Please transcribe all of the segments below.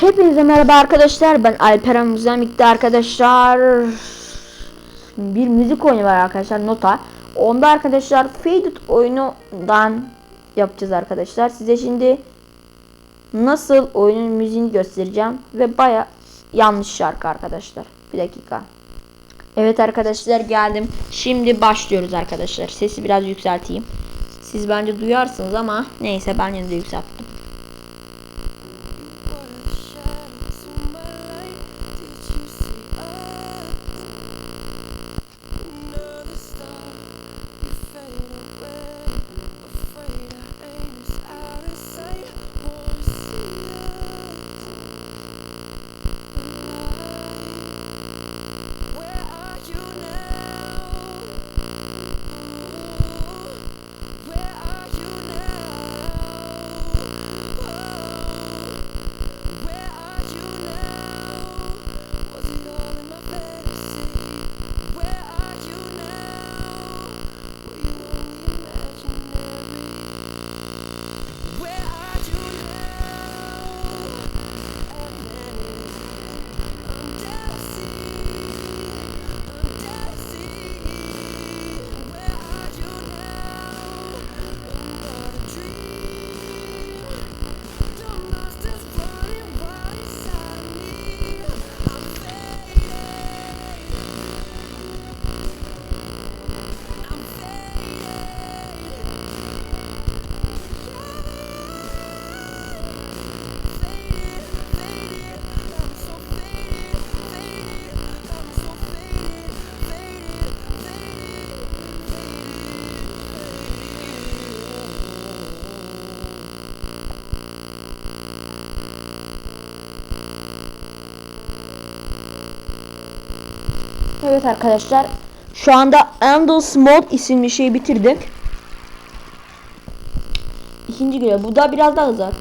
Hepinize merhaba arkadaşlar. Ben Alperen Müzemik'te arkadaşlar. Bir müzik oyunu var arkadaşlar. Nota. Onda arkadaşlar Faded oyunundan yapacağız arkadaşlar. Size şimdi nasıl oyunun müziğini göstereceğim. Ve baya yanlış şarkı arkadaşlar. Bir dakika. Evet arkadaşlar geldim. Şimdi başlıyoruz arkadaşlar. Sesi biraz yükselteyim. Siz bence duyarsınız ama neyse ben yine de yükselttim. Evet arkadaşlar. Şu anda Endless Mod isimli şeyi bitirdik. İkinci görev. Bu da biraz daha uzak.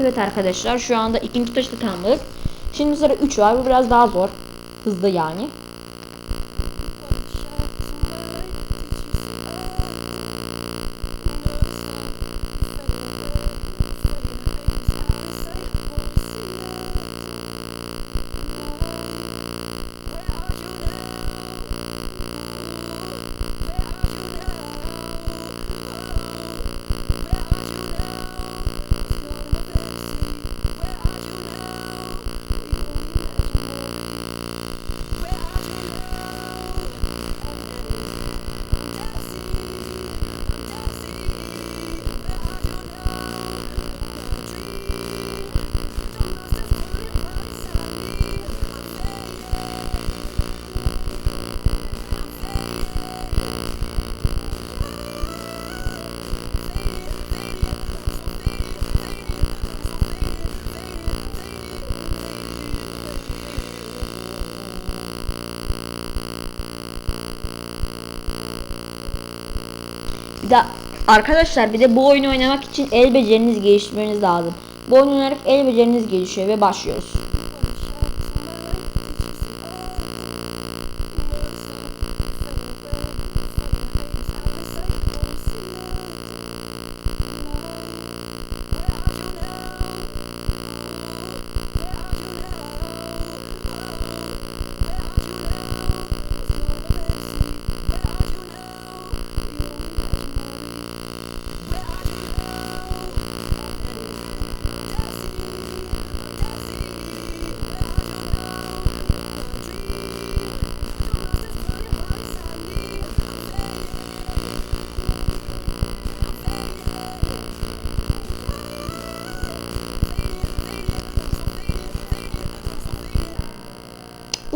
Evet arkadaşlar şu anda ikinci taşı tamamladık. Şimdi sıra 3 var. Bu biraz daha zor. Hızlı yani. Bir de arkadaşlar bir de bu oyunu oynamak için el beceriniz geliştirmeniz lazım. Bu oyunu oynayarak el beceriniz gelişiyor ve başlıyoruz.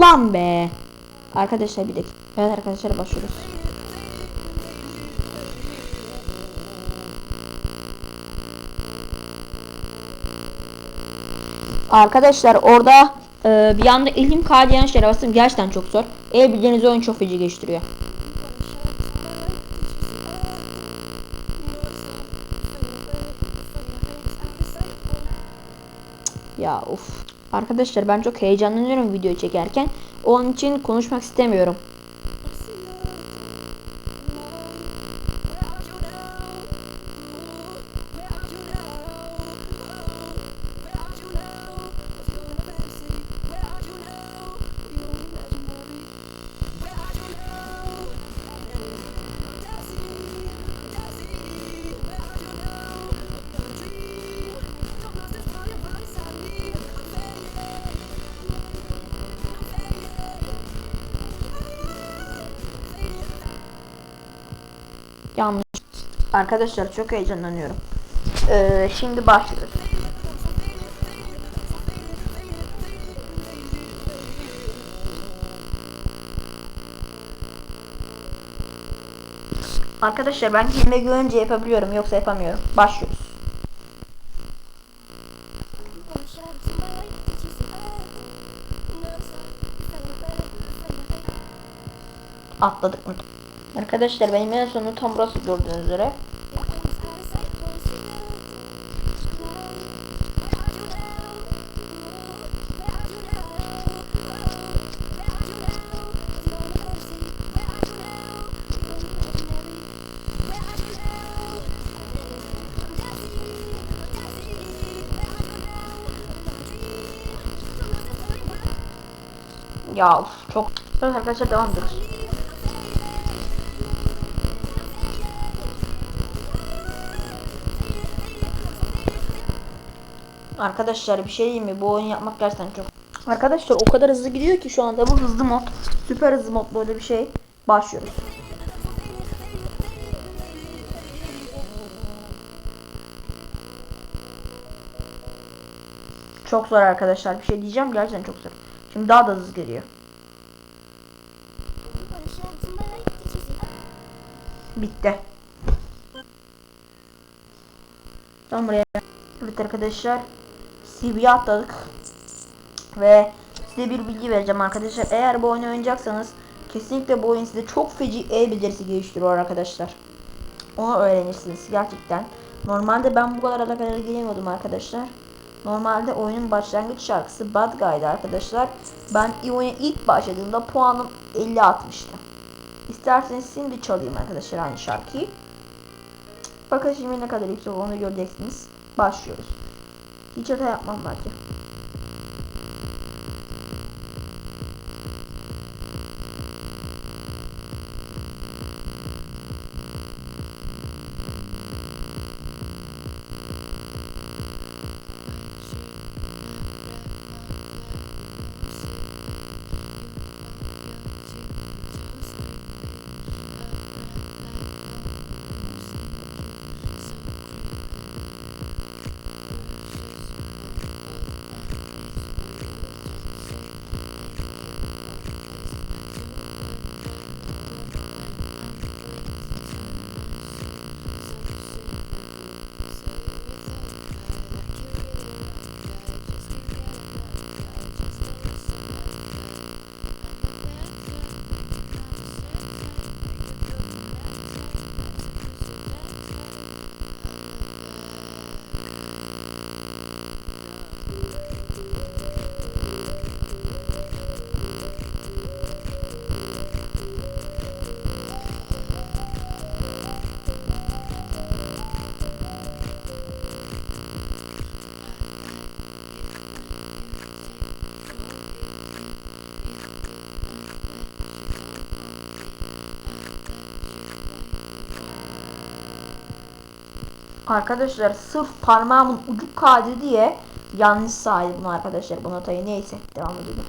Lan be. Arkadaşlar bir dakika. Evet arkadaşlar başlıyoruz. Arkadaşlar orada e, bir anda elim kaydıyan şeyler bastım. Gerçekten çok zor. El bildiğiniz oyun çok feci geçtiriyor. Ya of. Arkadaşlar ben çok heyecanlanıyorum video çekerken. Onun için konuşmak istemiyorum. Yanlış. Arkadaşlar çok heyecanlanıyorum. Ee, şimdi başlıyoruz. Arkadaşlar ben kendime güvence yapabiliyorum yoksa yapamıyorum. Başlıyoruz. Atladık mı? Arkadaşlar benim en sonu tam burası gördüğünüz üzere. Ya of, çok. Evet arkadaşlar devam ediyoruz. Arkadaşlar bir şey diyeyim mi? Bu oyunu yapmak gerçekten çok. Arkadaşlar o kadar hızlı gidiyor ki şu anda bu hızlı mod. Süper hızlı mod böyle bir şey. Başlıyoruz. Çok zor arkadaşlar. Bir şey diyeceğim gerçekten çok zor. Şimdi daha da hızlı geliyor. Bitti. Tam buraya. Evet arkadaşlar. CB'ye atladık. Ve size bir bilgi vereceğim arkadaşlar. Eğer bu oyunu oynayacaksanız kesinlikle bu oyun size çok feci el becerisi geliştiriyor arkadaşlar. Onu öğrenirsiniz gerçekten. Normalde ben bu kadar alakalı gelemiyordum arkadaşlar. Normalde oyunun başlangıç şarkısı Bad Guy'dı arkadaşlar. Ben oyuna ilk başladığımda puanım 50 atmıştı. İsterseniz şimdi çalayım arkadaşlar aynı şarkıyı. Bakın şimdi ne kadar yüksek onu göreceksiniz. Başlıyoruz. Hiç hata yapmam belki. Arkadaşlar sırf parmağımın ucu kaydı diye yanlış saydım arkadaşlar bu notayı neyse devam edelim.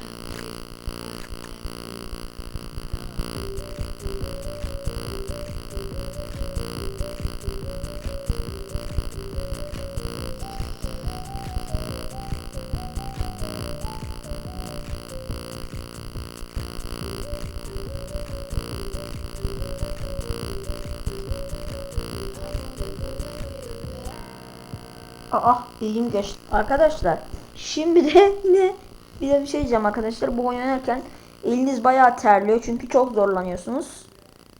Elim geçti. Arkadaşlar şimdi de ne bir de bir şey diyeceğim arkadaşlar. Bu oynarken eliniz bayağı terliyor. Çünkü çok zorlanıyorsunuz.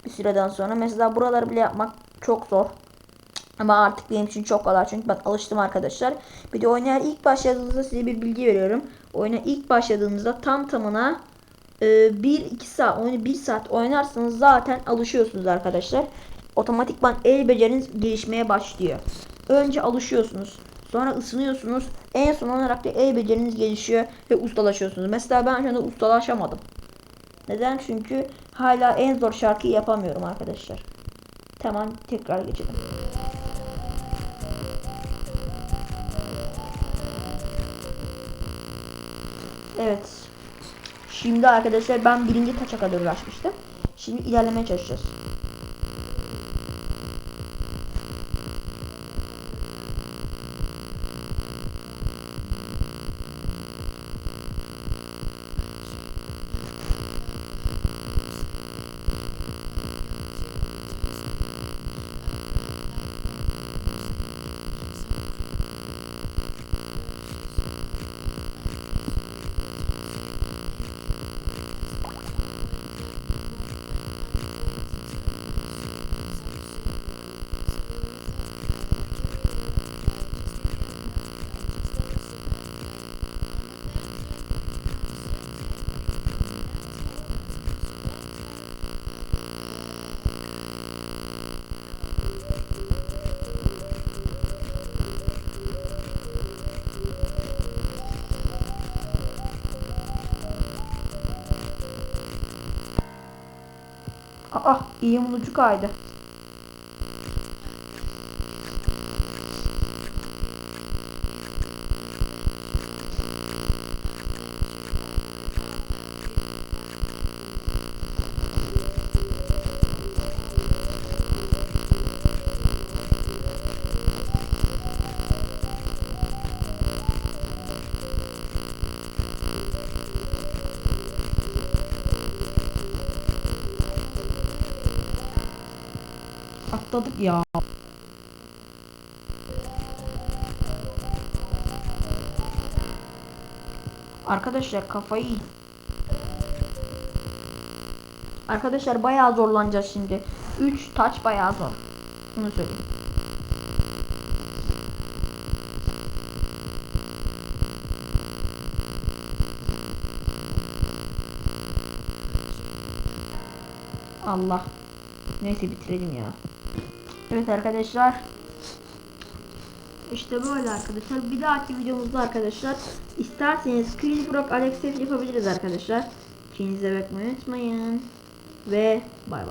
Bir süreden sonra. Mesela buraları bile yapmak çok zor. Ama artık benim için çok kolay çünkü ben alıştım arkadaşlar. Bir de oynaya ilk başladığınızda size bir bilgi veriyorum. Oyuna ilk başladığınızda tam tamına 1-2 saat, oyunu 1 saat oynarsanız zaten alışıyorsunuz arkadaşlar. Otomatikman el beceriniz gelişmeye başlıyor. Önce alışıyorsunuz. Sonra ısınıyorsunuz. En son olarak da el beceriniz gelişiyor ve ustalaşıyorsunuz. Mesela ben şu anda ustalaşamadım. Neden? Çünkü hala en zor şarkıyı yapamıyorum arkadaşlar. Tamam tekrar geçelim. Evet. Şimdi arkadaşlar ben birinci taça kadar uğraşmıştım. Şimdi ilerlemeye çalışacağız. Aa iyimin ucu kaydı. Atladık ya. Arkadaşlar kafayı. Arkadaşlar bayağı zorlanacağız şimdi. 3 taç bayağı zor. Bunu söyleyeyim. Allah. Neyse bitirelim ya. Evet arkadaşlar. İşte böyle arkadaşlar. Bir dahaki videomuzda arkadaşlar isterseniz Chris Rock Alex yapabiliriz arkadaşlar. Kendinize bakmayı unutmayın. Ve bay bay.